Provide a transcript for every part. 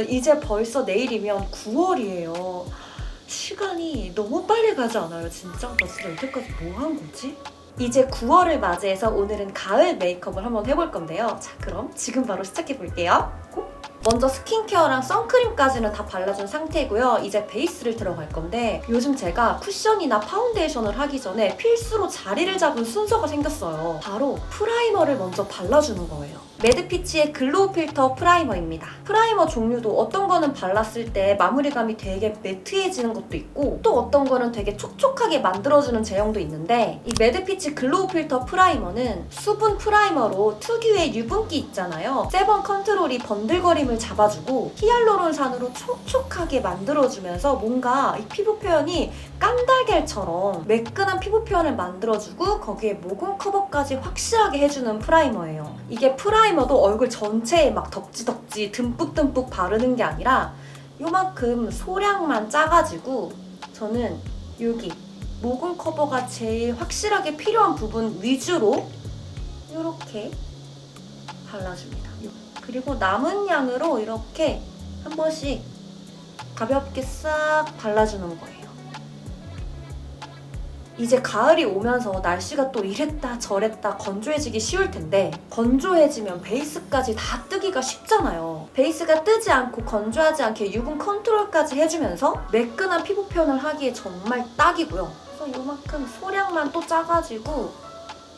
여러분 이제 벌써 내일이면 9월이에요. 시간이 너무 빨리 가지 않아요, 진짜? 나 진짜 여태까지 뭐 한 거지? 이제 9월을 맞이해서 오늘은 가을 메이크업을 한번 해볼 건데요. 자, 그럼 지금 바로 시작해 볼게요. 고! 먼저 스킨케어랑 선크림까지는 다 발라준 상태고요. 이제 베이스를 들어갈 건데 요즘 제가 쿠션이나 파운데이션을 하기 전에 필수로 자리를 잡은 순서가 생겼어요. 바로 프라이머를 먼저 발라주는 거예요. 매드피치의 글로우 필터 프라이머입니다. 프라이머 종류도 어떤 거는 발랐을 때 마무리감이 되게 매트해지는 것도 있고 또 어떤 거는 되게 촉촉하게 만들어주는 제형도 있는데 이 매드피치 글로우 필터 프라이머는 수분 프라이머로 특유의 유분기 있잖아요. 세번 컨트롤이 번들거림을 잡아주고 히알루론산으로 촉촉하게 만들어주면서 뭔가 이 피부 표현이 깐달걀처럼 매끈한 피부 표현을 만들어주고 거기에 모공 커버까지 확실하게 해주는 프라이머예요. 이게 프라이머도 얼굴 전체에 막 덕지덕지 듬뿍듬뿍 바르는 게 아니라 요만큼 소량만 짜가지고 저는 여기 모공 커버가 제일 확실하게 필요한 부분 위주로 이렇게 발라줍니다. 그리고 남은 양으로 이렇게 한 번씩 가볍게 싹 발라주는 거예요. 이제 가을이 오면서 날씨가 또 이랬다 저랬다 건조해지기 쉬울 텐데 건조해지면 베이스까지 다 뜨기가 쉽잖아요. 베이스가 뜨지 않고 건조하지 않게 유분 컨트롤까지 해주면서 매끈한 피부 표현을 하기에 정말 딱이고요. 그래서 요만큼 소량만 또 짜가지고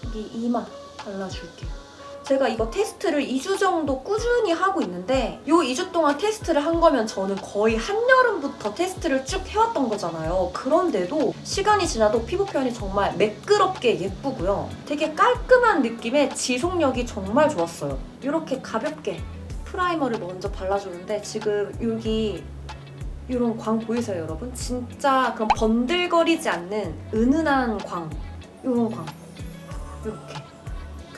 여기 이마 발라줄게요. 제가 이거 테스트를 2주 정도 꾸준히 하고 있는데 요 2주 동안 테스트를 한 거면 저는 거의 한여름부터 테스트를 쭉 해왔던 거잖아요. 그런데도 시간이 지나도 피부 표현이 정말 매끄럽게 예쁘고요. 되게 깔끔한 느낌의 지속력이 정말 좋았어요. 이렇게 가볍게 프라이머를 먼저 발라주는데 지금 여기 이런 광 보이세요, 여러분? 진짜 그런 번들거리지 않는 은은한 광. 이런 광. 이렇게.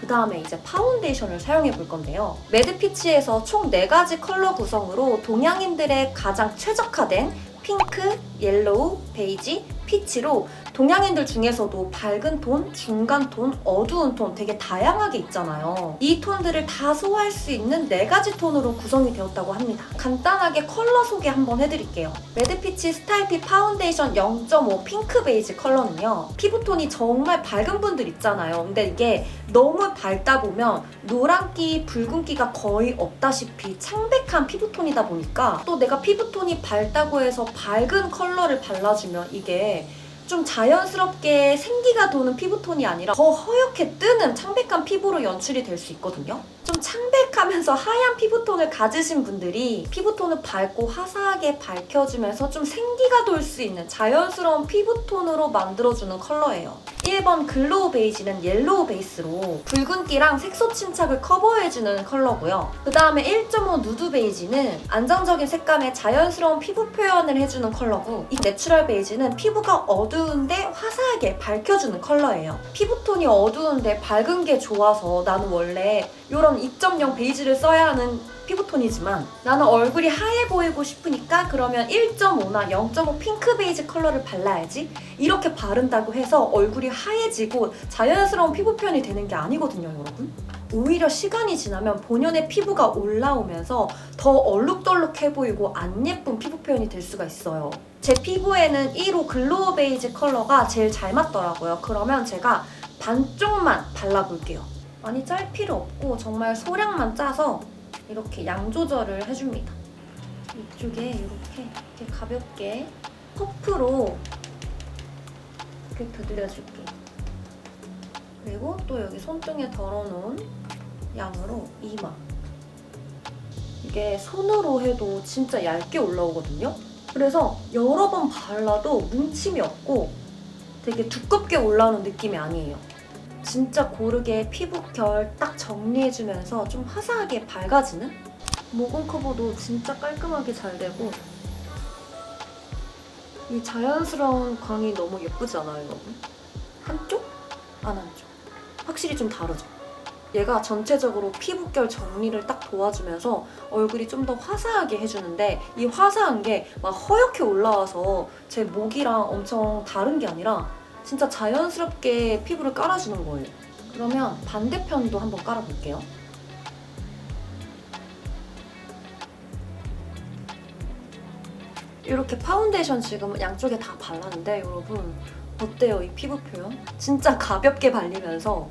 그 다음에 이제 파운데이션을 사용해 볼 건데요. 매드피치에서 총 4가지 컬러 구성으로 동양인들의 가장 최적화된 핑크, 옐로우, 베이지, 피치로 동양인들 중에서도 밝은 톤, 중간 톤, 어두운 톤 되게 다양하게 있잖아요. 이 톤들을 다 소화할 수 있는 4가지 톤으로 구성이 되었다고 합니다. 간단하게 컬러 소개 한번 해드릴게요. 매드피치 스타일피 파운데이션 0.5 핑크 베이지 컬러는요. 피부톤이 정말 밝은 분들 있잖아요. 근데 이게 너무 밝다 보면 노란기, 붉은기가 거의 없다시피 창백한 피부톤이다 보니까 또 내가 피부톤이 밝다고 해서 밝은 컬러를 발라주면 이게 좀 자연스럽게 생기가 도는 피부톤이 아니라 더 허옇게 뜨는 창백한 피부로 연출이 될 수 있거든요. 좀 창백하면서 하얀 피부톤을 가지신 분들이 피부톤을 밝고 화사하게 밝혀주면서 좀 생기가 돌 수 있는 자연스러운 피부톤으로 만들어주는 컬러예요. 1번 글로우 베이지는 옐로우 베이스로 붉은기랑 색소 침착을 커버해주는 컬러고요. 그 다음에 1.5 누드 베이지는 안정적인 색감의 자연스러운 피부 표현을 해주는 컬러고 이 내추럴 베이지는 피부가 어두운데 화사하게 밝혀주는 컬러예요. 피부톤이 어두운데 밝은 게 좋아서 나는 원래 이런 2.0 베이지를 써야 하는 피부톤이지만 나는 얼굴이 하얘 보이고 싶으니까 그러면 1.5나 0.5 핑크 베이지 컬러를 발라야지 이렇게 바른다고 해서 얼굴이 하얘지고 자연스러운 피부 표현이 되는 게 아니거든요 여러분. 오히려 시간이 지나면 본연의 피부가 올라오면서 더 얼룩덜룩해 보이고 안 예쁜 피부 표현이 될 수가 있어요. 제 피부에는 1호 글로우 베이지 컬러가 제일 잘 맞더라고요. 그러면 제가 반쪽만 발라볼게요 많이 짤 필요 없고 정말 소량만 짜서 이렇게 양 조절을 해줍니다. 이쪽에 이렇게, 이렇게 가볍게 퍼프로 이렇게 두드려줄게요. 그리고 또 여기 손등에 덜어놓은 양으로 이마. 이게 손으로 해도 진짜 얇게 올라오거든요. 그래서 여러 번 발라도 뭉침이 없고 되게 두껍게 올라오는 느낌이 아니에요. 진짜 고르게 피부결 딱 정리해주면서 좀 화사하게 밝아지는? 모공 커버도 진짜 깔끔하게 잘 되고 이 자연스러운 광이 너무 예쁘지 않아요, 여러분? 한쪽? 안 한쪽. 확실히 좀 다르죠? 얘가 전체적으로 피부결 정리를 딱 도와주면서 얼굴이 좀 더 화사하게 해주는데 이 화사한 게 막 허옇게 올라와서 제 목이랑 엄청 다른 게 아니라 진짜 자연스럽게 피부를 깔아주는 거예요. 그러면 반대편도 한번 깔아볼게요. 이렇게 파운데이션 지금 양쪽에 다 발랐는데 여러분 어때요 이 피부 표현? 진짜 가볍게 발리면서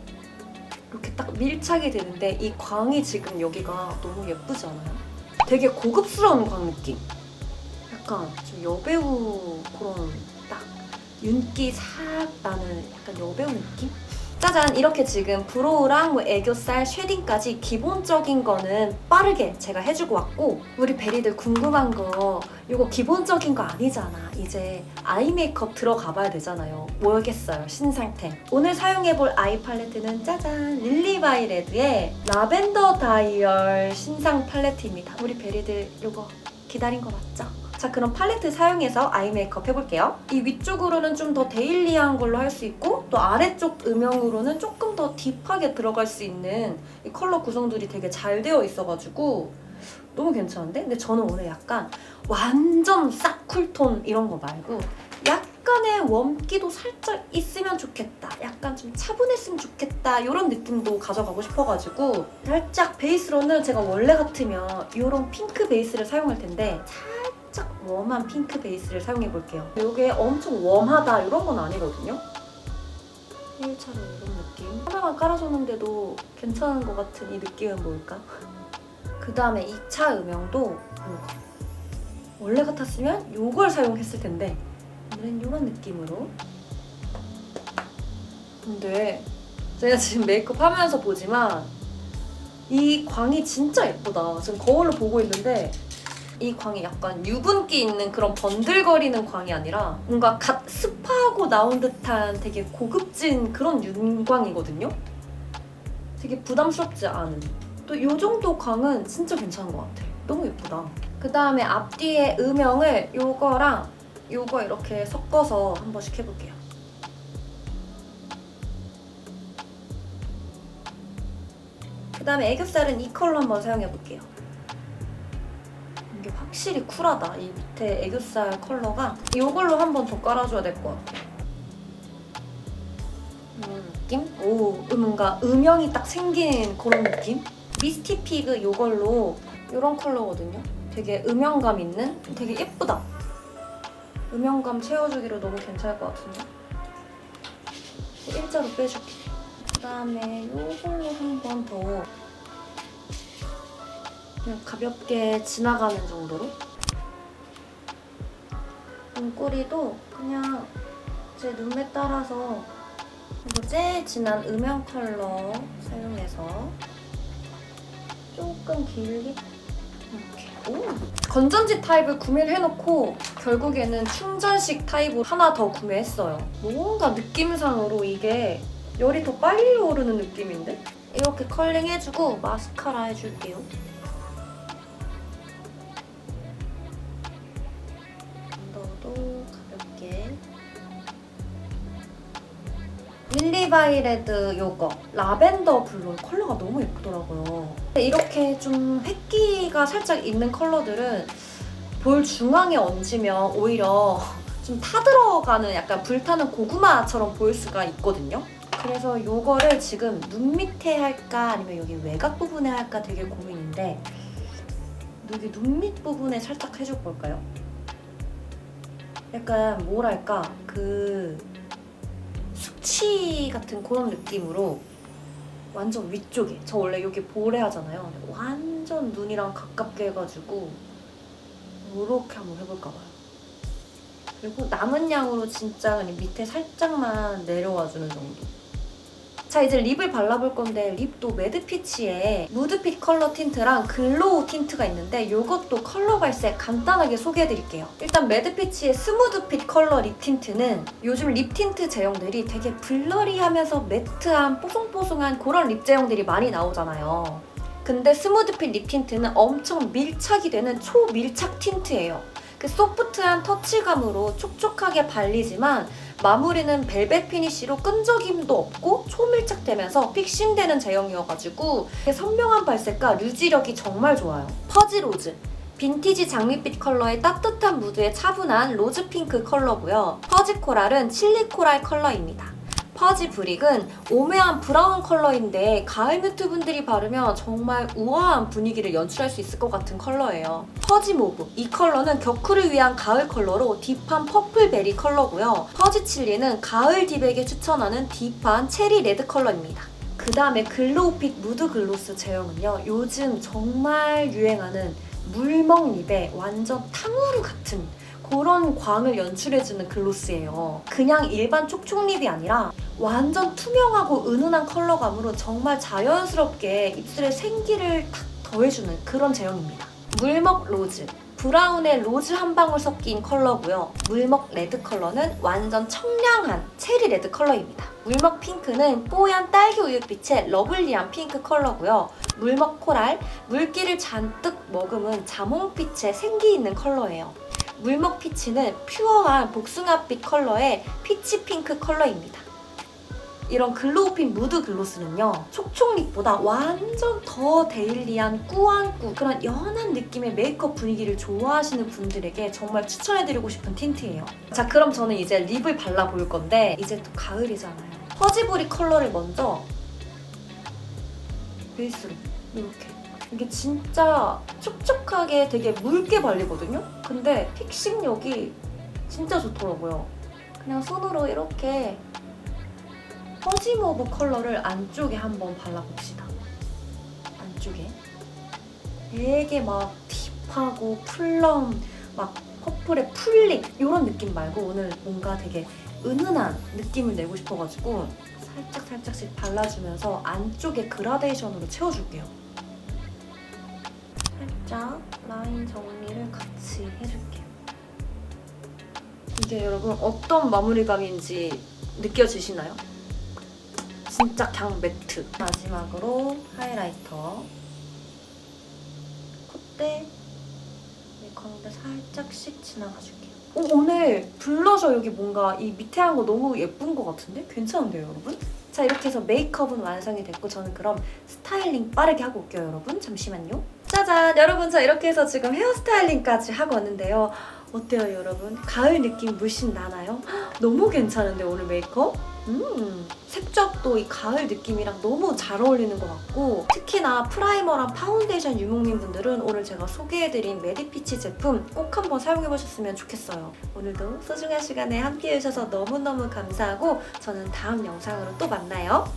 이렇게 딱 밀착이 되는데 이 광이 지금 여기가 너무 예쁘지 않아요? 되게 고급스러운 광 느낌. 약간 좀 여배우 그런 딱 윤기 싹 나는 약간 여배우 느낌? 짜잔 이렇게 지금 브로우랑 뭐 애교살, 쉐딩까지 기본적인 거는 빠르게 제가 해주고 왔고 우리 베리들 궁금한 거 이거 기본적인 거 아니잖아 이제 아이 메이크업 들어가 봐야 되잖아요 뭐겠어요 신상템 오늘 사용해볼 아이 팔레트는 짜잔 릴리바이레드의 라벤더 다이얼 신상 팔레트입니다 우리 베리들 이거 기다린 거 맞죠? 자 그럼 팔레트 사용해서 아이 메이크업 해볼게요. 이 위쪽으로는 좀 더 데일리한 걸로 할 수 있고 또 아래쪽 음영으로는 조금 더 딥하게 들어갈 수 있는 이 컬러 구성들이 되게 잘 되어 있어가지고 너무 괜찮은데? 근데 저는 오늘 약간 완전 싹 쿨톤 이런 거 말고 약간의 웜기도 살짝 있으면 좋겠다. 약간 좀 차분했으면 좋겠다. 이런 느낌도 가져가고 싶어가지고 살짝 베이스로는 제가 원래 같으면 이런 핑크 베이스를 사용할 텐데 살짝 웜한 핑크 베이스를 사용해 볼게요. 이게 엄청 웜하다 이런 건 아니거든요. 1차로 이런 느낌. 하나만 깔아줬는데도 괜찮은 것 같은 이 느낌은 뭘까? 그 다음에 2차 음영도 이거. 원래 같았으면 이걸 사용했을 텐데 오늘은 이런 느낌으로. 근데 제가 지금 메이크업 하면서 보지만 이 광이 진짜 예쁘다. 지금 거울로 보고 있는데 이 광이 약간 유분기 있는 그런 번들거리는 광이 아니라 뭔가 갓 습하고 나온 듯한 되게 고급진 그런 윤광이거든요. 되게 부담스럽지 않은. 또 이 정도 광은 진짜 괜찮은 것 같아. 너무 예쁘다. 그 다음에 앞뒤에 음영을 요거랑 요거 이렇게 섞어서 한 번씩 해볼게요. 그 다음에 애교살은 이 컬러 한번 사용해볼게요. 확실히 쿨하다. 이 밑에 애교살 컬러가 이걸로 한번 더 깔아줘야 될 것 같아. 이런 느낌? 오, 뭔가 음영이 딱 생긴 그런 느낌? 미스티피그 이걸로 이런 컬러거든요. 되게 음영감 있는 되게 예쁘다. 음영감 채워주기로 너무 괜찮을 것 같은데? 일자로 빼줄게. 그다음에 이걸로 한 번 더 그냥 가볍게 지나가는 정도로 눈꼬리도 그냥 제 눈매 따라서 이거 제일 진한 음영 컬러 사용해서 조금 길게 이렇게 오! 건전지 타입을 구매를 해놓고 결국에는 충전식 타입으로 하나 더 구매했어요 뭔가 느낌상으로 이게 열이 더 빨리 오르는 느낌인데? 이렇게 컬링 해주고 마스카라 해줄게요. 릴리바이레드 요거 라벤더 블루 컬러가 너무 예쁘더라고요. 이렇게 좀 획기가 살짝 있는 컬러들은 볼 중앙에 얹으면 오히려 좀 타들어가는 약간 불타는 고구마처럼 보일 수가 있거든요. 그래서 이거를 지금 눈 밑에 할까 아니면 여기 외곽 부분에 할까 되게 고민인데 여기 눈 밑 부분에 살짝 해줄 걸까요? 약간 뭐랄까 그 숙취 같은 그런 느낌으로 완전 위쪽에. 저 원래 여기 보래 하잖아요. 완전 눈이랑 가깝게 해가지고 이렇게 한번 해볼까 봐요. 그리고 남은 양으로 진짜 그냥 밑에 살짝만 내려와 주는 정도 자 이제 립을 발라볼 건데 립도 매드피치의 무드핏 컬러 틴트랑 글로우 틴트가 있는데 이것도 컬러 발색 간단하게 소개해드릴게요. 일단 매드피치의 스무드핏 컬러 립 틴트는 요즘 립 틴트 제형들이 되게 블러리하면서 매트한 뽀송뽀송한 그런 립 제형들이 많이 나오잖아요. 근데 스무드핏 립 틴트는 엄청 밀착이 되는 초밀착 틴트예요. 그 소프트한 터치감으로 촉촉하게 발리지만 마무리는 벨벳 피니쉬로 끈적임도 없고 초밀착되면서 픽싱되는 제형이어가지고 선명한 발색과 유지력이 정말 좋아요. 퍼지 로즈. 빈티지 장밋빛 컬러의 따뜻한 무드에 차분한 로즈 핑크 컬러고요. 퍼지 코랄은 칠리 코랄 컬러입니다. 퍼지 브릭은 오묘한 브라운 컬러인데 가을 뮤트 분들이 바르면 정말 우아한 분위기를 연출할 수 있을 것 같은 컬러예요. 퍼지 모브 이 컬러는 격후를 위한 가을 컬러로 딥한 퍼플 베리 컬러고요. 퍼지 칠리는 가을 딥에게 추천하는 딥한 체리 레드 컬러입니다. 그 다음에 글로우핏 무드 글로스 제형은요. 요즘 정말 유행하는 물먹 립에 완전 탕후루 같은 그런 광을 연출해주는 글로스예요. 그냥 일반 촉촉립이 아니라 완전 투명하고 은은한 컬러감으로 정말 자연스럽게 입술에 생기를 탁 더해주는 그런 제형입니다. 물먹 로즈. 브라운에 로즈 한 방울 섞인 컬러고요. 물먹 레드 컬러는 완전 청량한 체리 레드 컬러입니다. 물먹 핑크는 뽀얀 딸기 우유빛의 러블리한 핑크 컬러고요. 물먹 코랄, 물기를 잔뜩 머금은 자몽빛의 생기 있는 컬러예요. 물먹 피치는 퓨어한 복숭아빛 컬러의 피치 핑크 컬러입니다. 이런 글로우 핀 무드 글로스는요 촉촉립보다 완전 더 데일리한 꾸안꾸 그런 연한 느낌의 메이크업 분위기를 좋아하시는 분들에게 정말 추천해드리고 싶은 틴트예요. 자 그럼 저는 이제 립을 발라볼 건데 이제 또 가을이잖아요. 퍼지브리 컬러를 먼저 베이스로 이렇게 이게 진짜 촉촉하게 되게 묽게 발리거든요 근데 픽싱력이 진짜 좋더라고요 그냥 손으로 이렇게 퍼지모브 컬러를 안쪽에 한번 발라봅시다. 안쪽에. 되게 막 딥하고 플럼, 막 퍼플의 풀립 이런 느낌 말고 오늘 뭔가 되게 은은한 느낌을 내고 싶어가지고 살짝 살짝씩 발라주면서 안쪽에 그라데이션으로 채워줄게요. 살짝 라인 정리를 같이 해줄게요. 이게 여러분 어떤 마무리감인지 느껴지시나요? 진짜 그냥 매트. 마지막으로 하이라이터. 콧대, 이 가운데 살짝씩 지나가줄게요. 오, 오늘 블러셔 여기 뭔가 이 밑에 한 거 너무 예쁜 것 같은데? 괜찮은데요, 여러분? 자, 이렇게 해서 메이크업은 완성이 됐고 저는 그럼 스타일링 빠르게 하고 올게요, 여러분. 잠시만요. 짜잔! 여러분, 저 이렇게 해서 지금 헤어스타일링까지 하고 왔는데요. 어때요, 여러분? 가을 느낌 물씬 나나요? 헉, 너무 괜찮은데, 오늘 메이크업? 음, 색조합도 이 가을 느낌이랑 너무 잘 어울리는 것 같고 특히나 프라이머랑 파운데이션 유목민 분들은 오늘 제가 소개해드린 메디피치 제품 꼭 한번 사용해보셨으면 좋겠어요. 오늘도 소중한 시간에 함께 해 주셔서 너무너무 감사하고 저는 다음 영상으로 또 만나요.